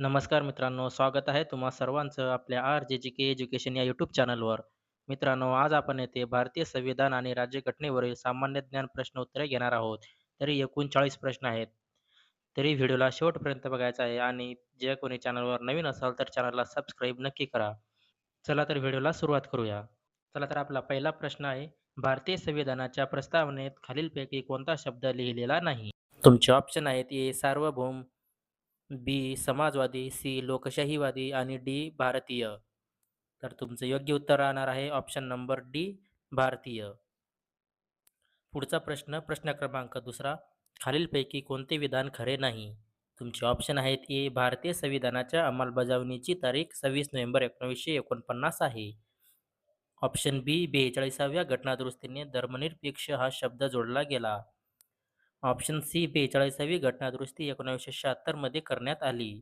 नमस्कार मित्रांनो, स्वागत आहे तुम्हा सर्वांचं आपल्या आर जे जी के एज्युकेशन या यूट्यूब चॅनलवर. मित्रांनो, आज आपण येथे भारतीय संविधान आणि राज्यघटनेवरील सामान्य ज्ञान प्रश्न उत्तरे घेणार आहोत. तरी एकूण 40 प्रश्न आहेत. तरी व्हिडिओला शेवटपर्यंत बघायचा आहे आणि जे कोणी चॅनलवर नवीन असाल तर चॅनलला सबस्क्राईब नक्की करा. चला तर व्हिडिओला सुरुवात करूया. चला तर आपला पहिला प्रश्न आहे, भारतीय संविधानाच्या प्रस्तावनेत खालीलपैकी कोणता शब्द लिहिलेला नाही? तुमचे ऑप्शन आहेत ए. सार्वभौम बी. समाजवादी सी. लोकशाहीवादी आणि डी. भारतीय. तर तुमचं योग्य उत्तर राहणार आहे ऑप्शन नंबर डी. भारतीय. पुढचा प्रश्न प्रश्न क्रमांक दुसरा खालीलपैकी कोणते विधान खरे नाही? तुमचे ऑप्शन आहेत ए. भारतीय संविधानाच्या अंमलबजावणीची तारीख सव्वीस नोव्हेंबर एकोणीसशे एकोणपन्नास आहे. ऑप्शन बी. बेचाळीसाव्या घटनादुरुस्तीने धर्मनिरपेक्ष हा शब्द जोडला गेला. Option C. बेचाळीसावी घटनादुरुस्ती एकोणावीसशे शहात्तरमध्ये करण्यात आली.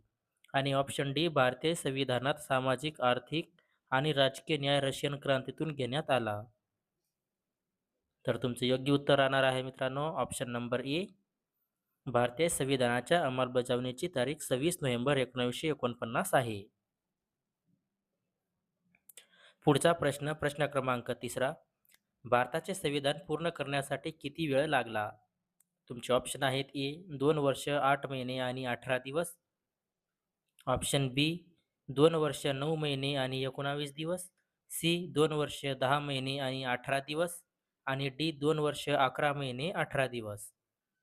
आणि ऑप्शन डी. भारतीय संविधानात सामाजिक, आर्थिक आणि राजकीय न्याय रशियन क्रांतीतून घेण्यात आला. तर तुमचं योग्य उत्तर राहणार आहे मित्रांनो ऑप्शन नंबर ए. भारतीय संविधानाच्या अंमलबजावणीची तारीख सव्वीस नोव्हेंबर एकोणीसशे एकोणपन्नास आहे. पुढचा प्रश्न प्रश्न क्रमांक तिसरा भारताचे संविधान पूर्ण करण्यासाठी किती वेळ लागला? तुमचे ऑप्शन आहेत ए. दोन वर्ष आठ महिने आणि अठरा दिवस. Option B. दोन वर्ष नऊ महिने आणि एकोणावीस दिवस. सी. दोन वर्ष दहा महिने आणि अठरा दिवस. आणि डी. दोन वर्ष अकरा महिने अठरा दिवस.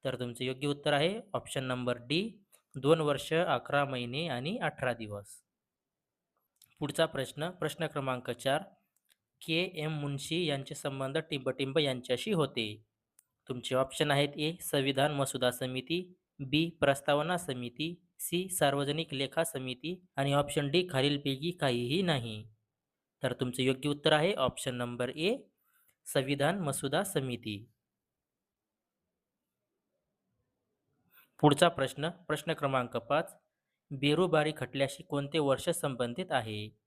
तर तुमचे योग्य उत्तर आहे ऑप्शन नंबर डी. दोन वर्ष अकरा महिने आणि अठरा दिवस. पुढचा प्रश्न प्रश्न क्रमांक चार के. एम. मुन्शी यांचे संबंध टिंबटिंब यांच्याशी होते. तुमचे ऑप्शन आहेत ए. संविधान मसुदा समिती बी. प्रस्तावना समिती सी. सार्वजनिक लेखा समिती आणि ऑप्शन डी. खालीलपैकी काहीही नाही. तर तुमचे योग्य उत्तर आहे ऑप्शन नंबर ए. संविधान मसुदा समिती. पुढचा प्रश्न प्रश्न क्रमांक पाच बेरोबारी खटल्याशी कोणते वर्ष संबंधित आहे?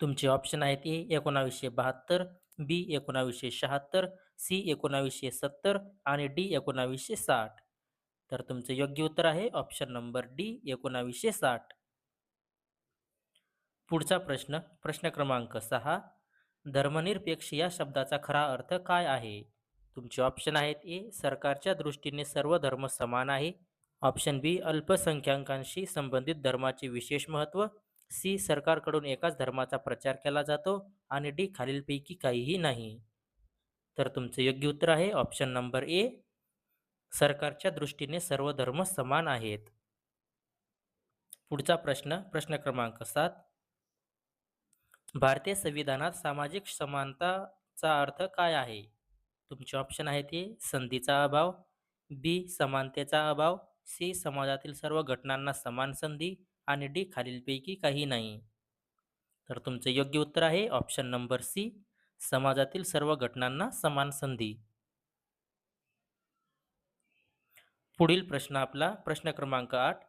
तुमचे ऑप्शन आहेत ए. एकोणावीसशे बहात्तर बी. एकोणावीसशे शहात्तर सी. एकोणावीसशे सत्तर आणि डी. एकोणावीसशे साठ. तर तुमचं योग्य उत्तर आहे ऑप्शन नंबर डी. एकोणावीसशे साठ. पुढचा प्रश्न प्रश्न क्रमांक सहा धर्मनिरपेक्ष या शब्दाचा खरा अर्थ काय आहे? तुमचे ऑप्शन आहेत ए. सरकारच्या दृष्टीने सर्व धर्म समान आहे. ऑप्शन बी. अल्पसंख्याकांशी संबंधित धर्माचे विशेष महत्त्व सी. सरकारकडून एकाच धर्माचा प्रचार केला जातो आणि डी. खालीलपैकी काहीही नाही. तर तुमचं योग्य उत्तर आहे ऑप्शन नंबर ए. सरकारच्या दृष्टीने सर्व धर्म समान आहेत. पुढचा प्रश्न प्रश्न क्रमांक सात भारतीय संविधानात सामाजिक समानताचा अर्थ काय आहे? तुमचे ऑप्शन आहे ते संधीचा अभाव बी. समानतेचा अभाव सी. समाजातील सर्व घटनांना समान संधी आणि डी. खालीलपैकी काही नाही. तर तुमचे योग्य उत्तर आहे ऑप्शन नंबर सी. समाजातील सर्व घटनांना समान संधी. पुढील प्रश्न आपला प्रश्न क्रमांक आठ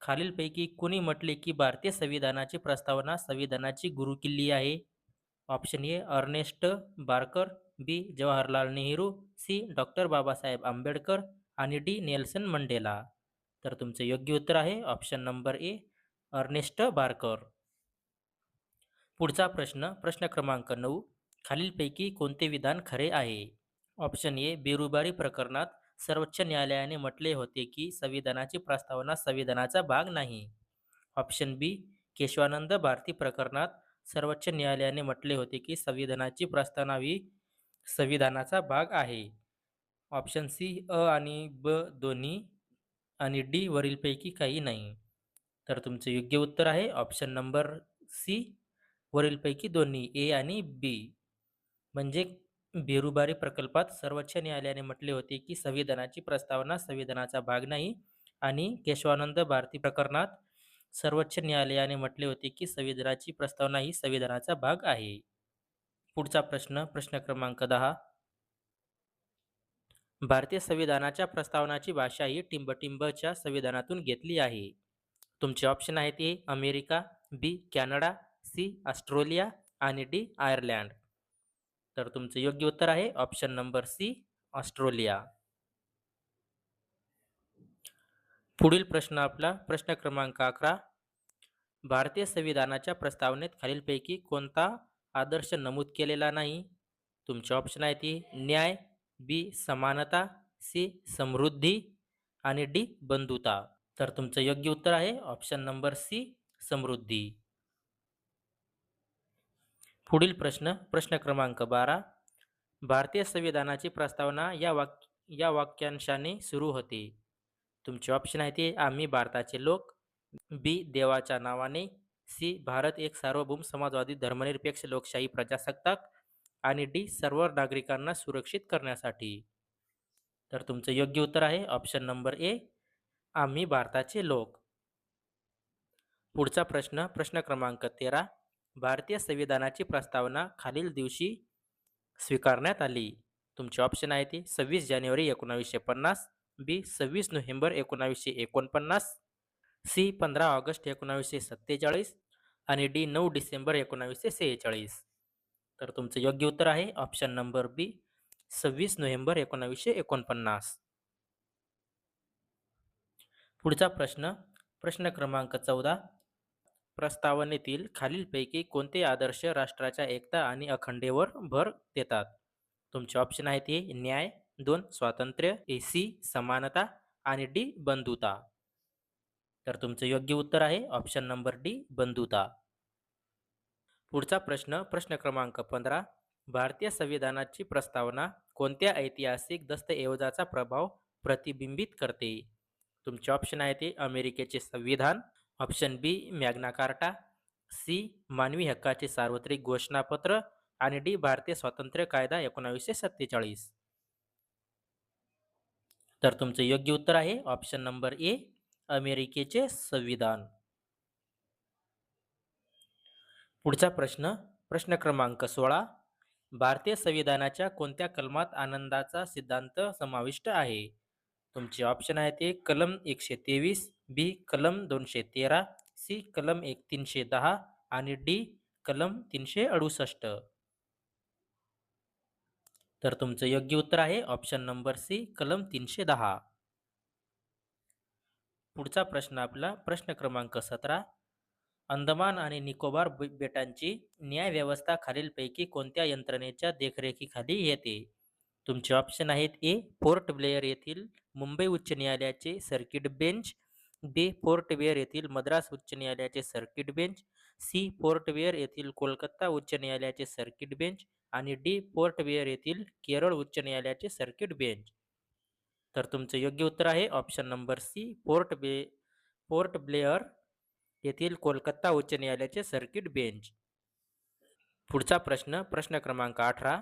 खालीलपैकी कुणी म्हटले की भारतीय संविधानाची प्रस्तावना संविधानाची गुरुकिल्ली आहे? Option A. Ernest Barker B. Jawaharlal Nehru C. Doctor Babasaheb Ambedkar आणि डी. Nelson Mandela. तर तुमचे योग्य उत्तर आहे option number A. Ernest Barker पुढचा प्रश्न प्रश्न क्रमांक नऊ खालीलपैकी कोणते विधान खरे आहे? ऑप्शन ए. बेरुबारी प्रकरणात सर्वोच्च न्यायालयाने म्हटले होते की संविधानाची प्रस्तावना संविधानाचा भाग नाही. ऑप्शन बी. केशवानंद भारती प्रकरणात सर्वोच्च न्यायालयाने म्हटले होते की संविधानाची प्रस्तावना ही संविधानाचा भाग आहे. Option C. अ आणि ब दोन्ही आणि डी. वरीलपैकी काही नाही. तर तुमचं योग्य उत्तर आहे ऑप्शन नंबर सी. वरीलपैकी दोन्ही ए आणि बी. म्हणजे बेरुबारी प्रकल्पात सर्वोच्च न्यायालयाने म्हटले होते की संविधानाची प्रस्तावना संविधानाचा भाग नाही आणि केशवानंद भारती प्रकरणात सर्वोच्च न्यायालयाने म्हटले होते की संविधानाची प्रस्तावना ही संविधानाचा भाग आहे. पुढचा प्रश्न प्रश्न क्रमांक दहा भारतीय संविधानाच्या प्रस्तावनाची भाषा ही टिंबटिंबच्या संविधानातून घेतली आहे. तुमचे ऑप्शन आहेत A. America B. Canada C. Australia आणि डी. आयर्लंड. तर तुमचं योग्य उत्तर आहे ऑप्शन नंबर सी. ऑस्ट्रेलिया. पुढील प्रश्न आपला प्रश्न क्रमांक अकरा भारतीय संविधानाच्या प्रस्तावनेत खालीलपैकी कोणता आदर्श नमूद केलेला नाही तुमचे ऑप्शन आहे ती न्याय बी समानता सी समृद्धी आणि डी बंधुता तर तुमचं योग्य उत्तर आहे. ऑप्शन नंबर सी समृद्धी. पुढील प्रश्न प्रश्न क्रमांक बारा. भारतीय संविधानाची प्रस्तावना या वाक या वाक्यांशाने सुरू होते. तुमचे ऑप्शन आहे ते आम्ही भारताचे लोक. बी देवाच्या नावाने. सी भारत एक सार्वभौम समाजवादी धर्मनिरपेक्ष लोकशाही प्रजासत्ताक. आणि डी सर्व नागरिकांना सुरक्षित करण्यासाठी. तर तुमचं योग्य उत्तर आहे. ऑप्शन नंबर ए आम्ही भारताचे लोक. पुढचा प्रश्न प्रश्न क्रमांक तेरा. भारतीय संविधानाची प्रस्तावना खालील दिवशी स्वीकारण्यात आली. तुमचे ऑप्शन आहे ते सव्वीस जानेवारी एकोणावीसशे पन्नास बी सव्वीस नोव्हेंबर एकोणावीसशे एकोणपन्नास सी पंधरा ऑगस्ट एकोणावीसशे सत्तेचाळीस आणि डी नऊ डिसेंबर एकोणावीसशे सेहेचाळीस. तर तुमचं योग्य उत्तर आहे ऑप्शन नंबर बी सव्वीस नोव्हेंबर एकोणावीसशे एकोणपन्नास. पुढचा प्रश्न प्रश्न क्रमांक चौदा. प्रस्तावनेतील खालीलपैकी कोणते आदर्श राष्ट्राच्या एकता आणि अखंडेवर भर देतात? तुमचे ऑप्शन आहेत हे न्याय दोन स्वातंत्र्य ए सी समानता आणि डी बंधुता. तर तुमचं योग्य उत्तर आहे ऑप्शन नंबर डी बंधुता. पुढचा प्रश्न प्रश्न क्रमांक पंधरा. भारतीय संविधानाची प्रस्तावना कोणत्या ऐतिहासिक दस्तऐवजाचा प्रभाव प्रतिबिंबित करते? तुमचे ऑप्शन आहे ते अमेरिकेचे संविधान. Option B Magna Carta. C मानवी हक्काचे सार्वत्रिक घोषणापत्र. आणि डी भारतीय स्वातंत्र्य कायदा एकोणावीसशे सत्तेचाळीस. तर तुमचं योग्य उत्तर आहे. ऑप्शन नंबर ए अमेरिकेचे संविधान. पुढचा प्रश्न प्रश्न क्रमांक सोळा. भारतीय संविधानाच्या कोणत्या कलमात आनंदाचा सिद्धांत समाविष्ट आहे? तुमचे ऑप्शन आहे ते कलम एकशे तेवीस बी कलम दोनशे तेरा सी कलम एक तीनशे दहा आणि डी कलम तीनशे अडुसष्ट. तर तुमचं योग्य उत्तर आहे ऑप्शन नंबर सी कलम तीनशे दहा. पुढचा प्रश्न आपला प्रश्न क्रमांक सतरा. अंदमान आणि निकोबार बेटांची न्याय व्यवस्था खालीलपैकी कोणत्या यंत्रणेच्या देखरेखीखाली येते? तुमचे ऑप्शन आहेत ए पोर्ट ब्लेअर येथील मुंबई उच्च न्यायालयाचे सर्किट बेंच बी फोर्टवेअर येथील मद्रास उच्च न्यायालयाचे सर्किट बेंच सी फोर्टवेअर येथील कोलकाता उच्च न्यायालयाचे सर्किट बेंच आणि डी फोर्टवेअर येथील केरळ उच्च न्यायालयाचे सर्किट बेंच तर तुमचं योग्य उत्तर आहे. ऑप्शन नंबर सी पोर्ट बे पोर्ट ब्लेअर येथील कोलकाता उच्च न्यायालयाचे सर्किट बेंच पुढचा प्रश्न प्रश्न क्रमांक अठरा.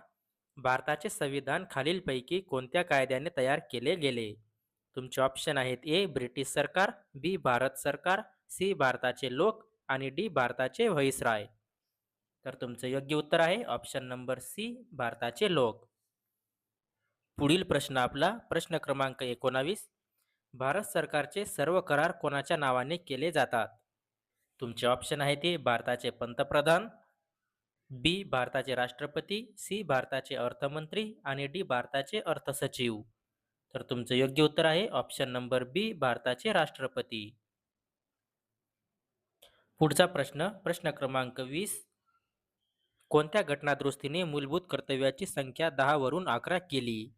भारताचे संविधान खालीलपैकी कोणत्या कायद्याने तयार केले गेले? तुमचे ऑप्शन आहेत ए ब्रिटिश सरकार बी भारत सरकार सी भारताचे लोक आणि डी भारताचे व्हॉइसराय तर तुमचं योग्य उत्तर आहे. ऑप्शन नंबर सी भारताचे लोक. पुढील प्रश्न आपला प्रश्न क्रमांक एकोणावीस. भारत सरकारचे सर्व करार कोणाच्या नावाने केले जातात? तुमचे ऑप्शन आहे ते भारताचे पंतप्रधान बी भारताचे राष्ट्रपती सी भारताचे अर्थमंत्री आणि डी भारताचे अर्थसचिव. तर तुमचं योग्य उत्तर आहे. ऑप्शन नंबर बी भारताचे राष्ट्रपती. पुढचा प्रश्न प्रश्न क्रमांक वीस. कोणत्या घटनादुरुस्तीने मूलभूत कर्तव्याची संख्या दहावरून अकरा केली?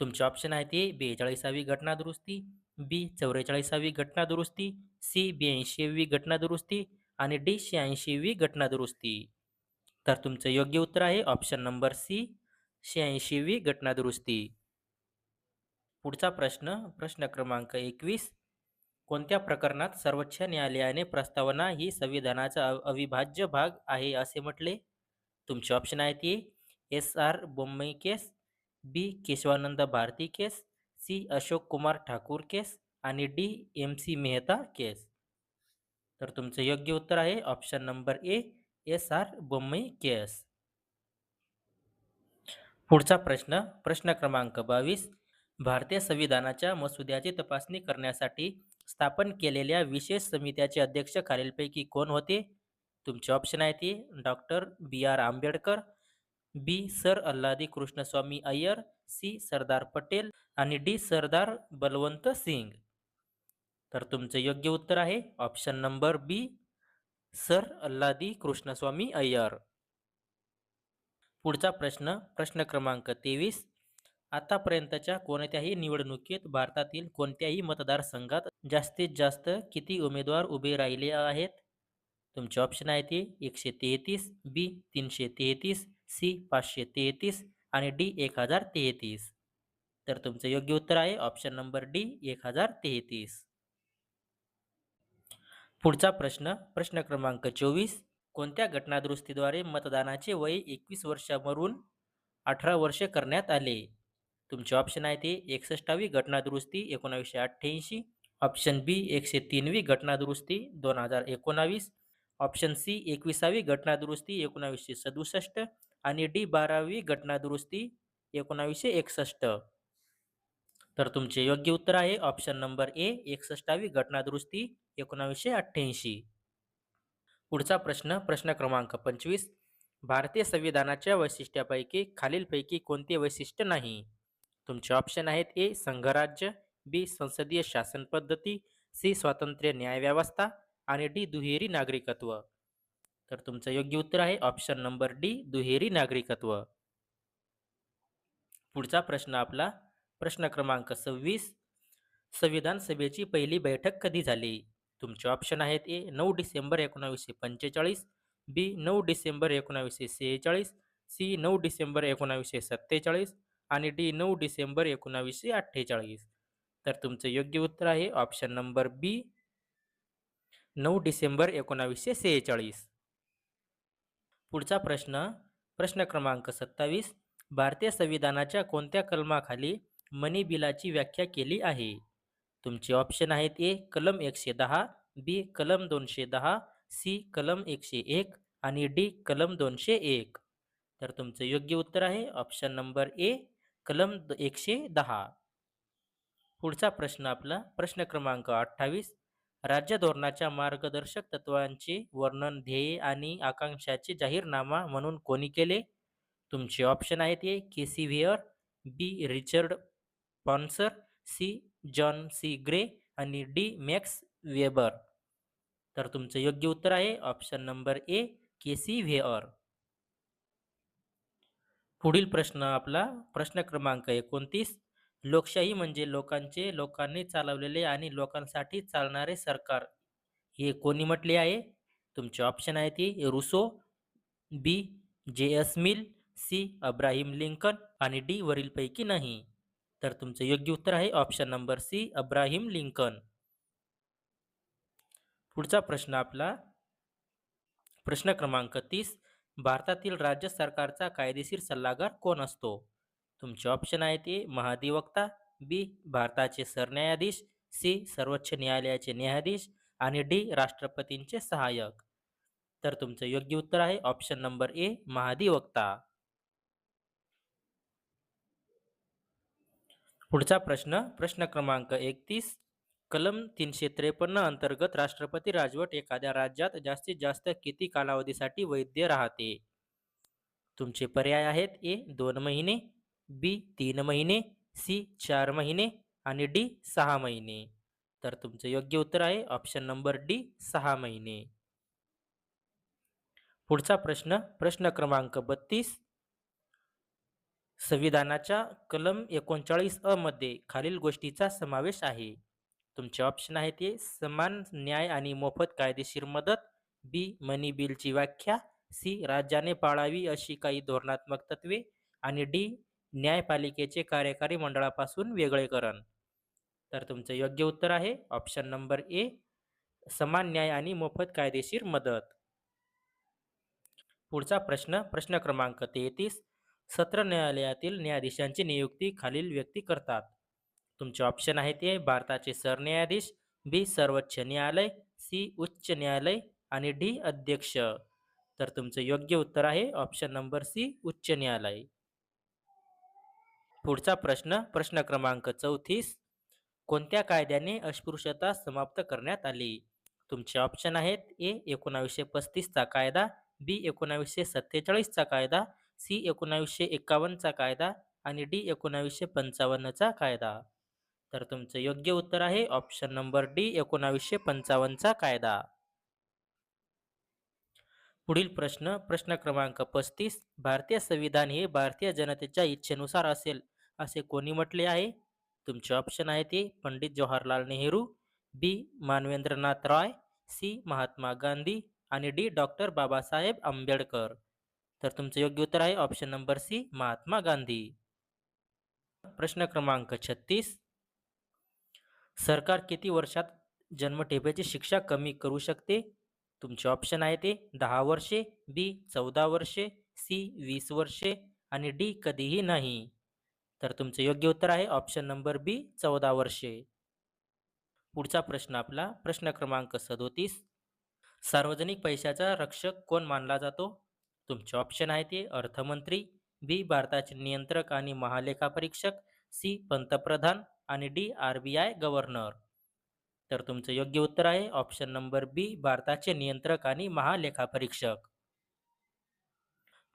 तुमचे ऑप्शन आहे ते बेचाळीसावी घटनादुरुस्ती बी चौवेचाळीसावी घटनादुरुस्ती सी ब्याऐंशीवी घटनादुरुस्ती आणि डी शहाऐंशीवी घटनादुरुस्ती. तर तुमचं योग्य उत्तर आहे. ऑप्शन नंबर सी शहाऐंशीवी घटनादुरुस्ती पुढचा प्रश्न प्रश्न क्रमांक एकवीस. कोणत्या प्रकरणात सर्वोच्च न्यायालयाने प्रस्तावना ही संविधानाचा अविभाज्य भाग आहे असे म्हटले? तुमचे ऑप्शन आहेत A S. R. Bommai case B Kesavananda Bharati case C Ashok Kumar Thakur case आणि D M C Mehta case. तर तुमचं योग्य उत्तर आहे. Option number A S R Bommai S पुढचा प्रश्न प्रश्न क्रमांक बावीस. भारतीय संविधानाच्या मसुद्याची तपासणी करण्यासाठी स्थापन केलेल्या विशेष समित्याचे अध्यक्ष खालीलपैकी कोण होते? तुमचे ऑप्शन आहे ते doctor B R Ambedkar B sir Alladi Krishnaswamy Iyer C Sardar Patel आणि डी सरदार बलवंत सिंग. तर तुमचं योग्य उत्तर आहे option number B. Sir Alladi Krishnaswamy Iyer. पुढचा प्रश्न प्रश्न क्रमांक तेवीस. आतापर्यंतच्या कोणत्याही निवडणुकीत भारतातील कोणत्याही मतदारसंघात जास्तीत जास्त किती उमेदवार उभे राहिले आहेत? तुमचे ऑप्शन आहे ते एकशे तेहतीस बी तीनशे तेहतीस सी पाचशे तेहतीस आणि डी एक हजार तेहतीस. तर तुमचं योग्य उत्तर आहे ऑप्शन नंबर डी एक हजार तेहतीस. पुढचा प्रश्न प्रश्न क्रमांक चोवीस. कोणत्या घटनादुरुस्तीद्वारे मतदानाचे वय एकवीस वर्षावरून अठरा वर्षे करण्यात आले? तुमचे ऑप्शन आहे ते एकसष्टावी घटनादुरुस्ती एकोणावीसशे अठ्ठ्याऐंशी. ऑप्शन बी एकशे तीनवी घटनादुरुस्ती दोन हजार एकोणावीस. ऑप्शन सी एकविसावी घटनादुरुस्ती एकोणावीसशे सदुसष्ट. आणि डी बारावी घटनादुरुस्ती एकोणावीसशे एकसष्ट. तर तुमचे योग्य उत्तर आहे ऑप्शन नंबर ए एकसष्टावी घटनादुरुस्ती एकोणावीसशे अठ्ठ्याऐंशी. पुढचा प्रश्न प्रश्न क्रमांक पंचवीस. भारतीय संविधानाच्या वैशिष्ट्यापैकी खालीलपैकी कोणते वैशिष्ट्य नाही? तुमचे ऑप्शन आहेत ए संघराज्य बी संसदीय शासन पद्धती सी स्वातंत्र्य न्यायव्यवस्था आणि डी दुहेरी नागरिकत्व. तर तुमचं योग्य उत्तर आहे ऑप्शन नंबर डी दुहेरी नागरिकत्व. पुढचा प्रश्न आपला प्रश्न क्रमांक सव्वीस. संविधान सभेची पहिली बैठक कधी झाली? तुमचे ऑप्शन आहेत ए नऊ डिसेंबर एकोणावीसशे पंचेचाळीस बी नऊ डिसेंबर एकोणावीसशे सेहेचाळीस सी नऊ डिसेंबर एकोणावीसशे सत्तेचाळीस आणि डी नऊ डिसेंबर एकोणावीसशे अठ्ठेचाळीस. तर तुमचं योग्य उत्तर आहे ऑप्शन नंबर बी नऊ डिसेंबर एकोणावीसशे सेहेचाळीस. पुढचा प्रश्न प्रश्न क्रमांक सत्तावीस भारतीय संविधानाच्या कोणत्या कलमाखाली मनी बिलाची व्याख्या केली आहे? तुमचे ऑप्शन आहेत ए कलम एकशे दहा बी कलम दोनशे दहा सी कलम एकशे एक आणि डी कलम दोनशे एक. तर तुमचं योग्य उत्तर आहे ऑप्शन नंबर ए कलम द- एकशे दहा. पुढचा प्रश्न आपला प्रश्न क्रमांक अठ्ठावीस. राज्य धोरणाच्या मार्गदर्शक तत्वांचे वर्णन ध्येय आणि आकांक्षाचे जाहीरनामा म्हणून कोणी केले? तुमचे ऑप्शन आहेत A K C Wheare B Richard Posner C John C Gray आणि डी मॅक्स वेबर. तर तुमचं योग्य उत्तर आहे. Option number A K C Wheare. पुढील प्रश्न आपला प्रश्न क्रमांक एकोणतीस. लोकशाही म्हणजे लोकांचे लोकांनी चालवलेले आणि लोकांसाठी चालणारे सरकार. हे कोणी म्हटले आहे? तुमचे ऑप्शन आहे ते Rousseau B J S Mill C Abraham Lincoln आणि डी वरीलपैकी नाही. तर तुमचं योग्य उत्तर आहे option number C Abraham Lincoln. पुढचा प्रश्न आपला. प्रश्न क्रमांक तीस भारतातील राज्य सरकारचा कायदेशीर सल्लागार कोण असतो? तुमचे ऑप्शन आहे ते महाधिवक्ता बी भारताचे सरन्यायाधीश सी सर्वोच्च न्यायालयाचे न्यायाधीश आणि डी राष्ट्रपतींचे सहाय्यक. तर तुमचं योग्य उत्तर आहे ऑप्शन नंबर ए महाधिवक्ता. पुढचा प्रश्न प्रश्न क्रमांक एकतीस कलम तीनशे त्रेपन्न अंतर्गत राष्ट्रपती राजवट एखाद्या राज्यात जास्तीत जास्त किती कालावधीसाठी वैध राहते? तुमचे पर्याय आहेत ए दोन महिने बी तीन महिने सी चार महिने आणि डी सहा महिने. तर तुमचं योग्य उत्तर आहे ऑप्शन नंबर डी सहा महिने. पुढचा प्रश्न प्रश्न क्रमांक बत्तीस संविधानाच्या कलम एकोणचाळीस अ मध्ये खालील गोष्टीचा समावेश आहे. तुमचे ऑप्शन आहे ते समान न्याय आणि मोफत कायदेशीर मदत बी मनी बिलची व्याख्या सी राज्याने पाळावी अशी काही धोरणात्मक तत्वे आणि डी न्यायपालिकेचे कार्यकारी मंडळापासून वेगळेकरण. तर तुमचं योग्य उत्तर आहे. ऑप्शन नंबर ए समान न्याय आणि मोफत कायदेशीर मदत. पुढचा प्रश्न प्रश्न क्रमांक तेहतीस सत्र न्यायालयातील न्यायाधीशांची नियुक्ती खालील व्यक्ती करतात. तुमचे ऑप्शन आहेत ए भारताचे सरन्यायाधीश बी सर्वोच्च न्यायालय सी उच्च न्यायालय आणि डी अध्यक्ष. तर तुमचं योग्य उत्तर आहे ऑप्शन नंबर सी उच्च न्यायालय. पुढचा प्रश्न प्रश्न क्रमांक चौतीस. कोणत्या कायद्याने अस्पृश्यता समाप्त करण्यात आली? तुमचे ऑप्शन आहेत ए एकोणावीसशे पस्तीसचा कायदा बी एकोणावीसशे सत्तेचाळीसचा कायदा सी एकोणावीसशे एकावन्नचा कायदा आणि डी एकोणावीसशे पंचावन्नचा कायदा. तर तुमचं योग्य उत्तर आहे ऑप्शन नंबर डी एकोणावीसशे पंचावन्नचा कायदा. पुढील प्रश्न प्रश्न क्रमांक पस्तीस भारतीय संविधान हे भारतीय जनतेच्या इच्छेनुसार असेल असे कोणी म्हटले आहे? तुमचे ऑप्शन आहे ते पंडित जवाहरलाल नेहरू बी मानवेंद्रनाथ रॉय सी महात्मा गांधी आणि डी डॉक्टर बाबासाहेब आंबेडकर. तर तुमचं योग्य उत्तर आहे. Option number C Mahatma Gandhi. प्रश्न क्रमांक छत्तीस. सरकार किती वर्षात जन्मठेपेची शिक्षा कमी करू शकते? तुमचे ऑप्शन आहे ते दहा वर्षे बी चौदा वर्षे सी वीस वर्षे आणि डी कधीही नाही. तर तुमचं योग्य उत्तर आहे. ऑप्शन नंबर बी चौदा वर्षे. पुढचा प्रश्न आपला प्रश्न क्रमांक सदोतीस. सार्वजनिक पैशाचा रक्षक कोण मानला जातो? तुमचे ऑप्शन आहे ते अर्थमंत्री बी भारताचे नियंत्रक आणि महालेखापरीक्षक सी पंतप्रधान आणि D R B I governor तर तुमचं योग्य उत्तर आहे. ऑप्शन नंबर बी भारताचे नियंत्रक आणि महालेखापरीक्षक.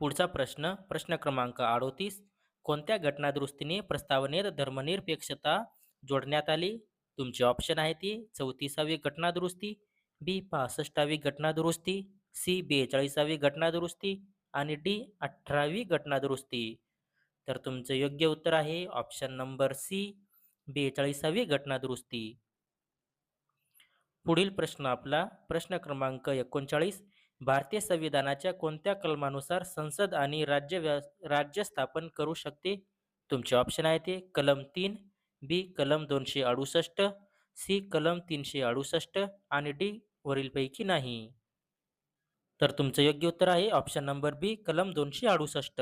पुढचा प्रश्न प्रश्न क्रमांक अडोतीस. कोणत्या घटनादुरुस्तीने प्रस्तावनेत धर्मनिरपेक्षता जोडण्यात आली? तुमचे ऑप्शन आहे ती चौतीसावी घटनादुरुस्ती बी पासष्टावी घटनादुरुस्ती सी बेचाळीसावी घटना दुरुस्ती आणि डी अठरावी घटना दुरुस्ती तर तुमचं योग्य उत्तर आहे ऑप्शन नंबर सी बेचाळीसावी घटना दुरुस्ती पुढील प्रश्न आपला प्रश्न क्रमांक एकोणचाळीस भारतीय संविधानाच्या कोणत्या कलमानुसार संसद आणि राज्य व्या राज्य स्थापन करू शकते? तुमचे ऑप्शन आहे ते कलम तीन बी कलम दोनशे अडुसष्ट सी कलम तीनशे अडुसष्ट आणि डी वरीलपैकी नाही. तर तुमचं योग्य उत्तर आहे. ऑप्शन नंबर बी कलम दोनशे अडुसष्ट.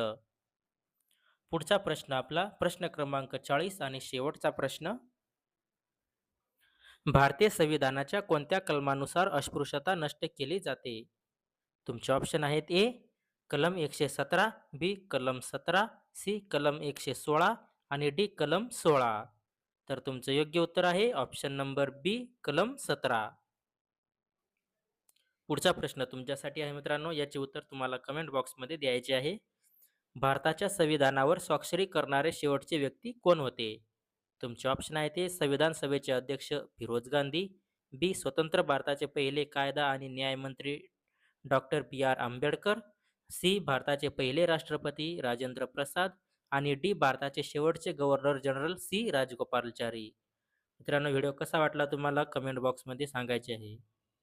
पुढचा प्रश्न आपला प्रश्न क्रमांक चाळीस आणि शेवटचा प्रश्न. भारतीय संविधानाच्या कोणत्या कलमानुसार अस्पृश्यता नष्ट केली जाते? तुमचे ऑप्शन आहेत ए कलम एकशे सतरा बी कलम सतरा सी कलम एकशे सोळा आणि डी कलम सोळा. तर तुमचं योग्य उत्तर आहे. ऑप्शन नंबर बी कलम सतरा. पुढचा प्रश्न तुमच्यासाठी आहे मित्रांनो याचे उत्तर तुम्हाला कमेंट बॉक्समध्ये द्यायचे आहे. भारताच्या संविधानावर स्वाक्षरी करणारे शेवटचे व्यक्ती कोण होते? तुमचे ऑप्शन आहे ते संविधान सभेचे अध्यक्ष फिरोज गांधी बी स्वतंत्र भारताचे पहिले कायदा आणि न्यायमंत्री doctor B R Ambedkar C भारताचे पहिले राष्ट्रपती राजेंद्र प्रसाद आणि डी भारताचे शेवटचे गव्हर्नर जनरल सी राजगोपालचारी मित्रांनो व्हिडिओ कसा वाटला तुम्हाला कमेंट बॉक्समध्ये सांगायचे आहे.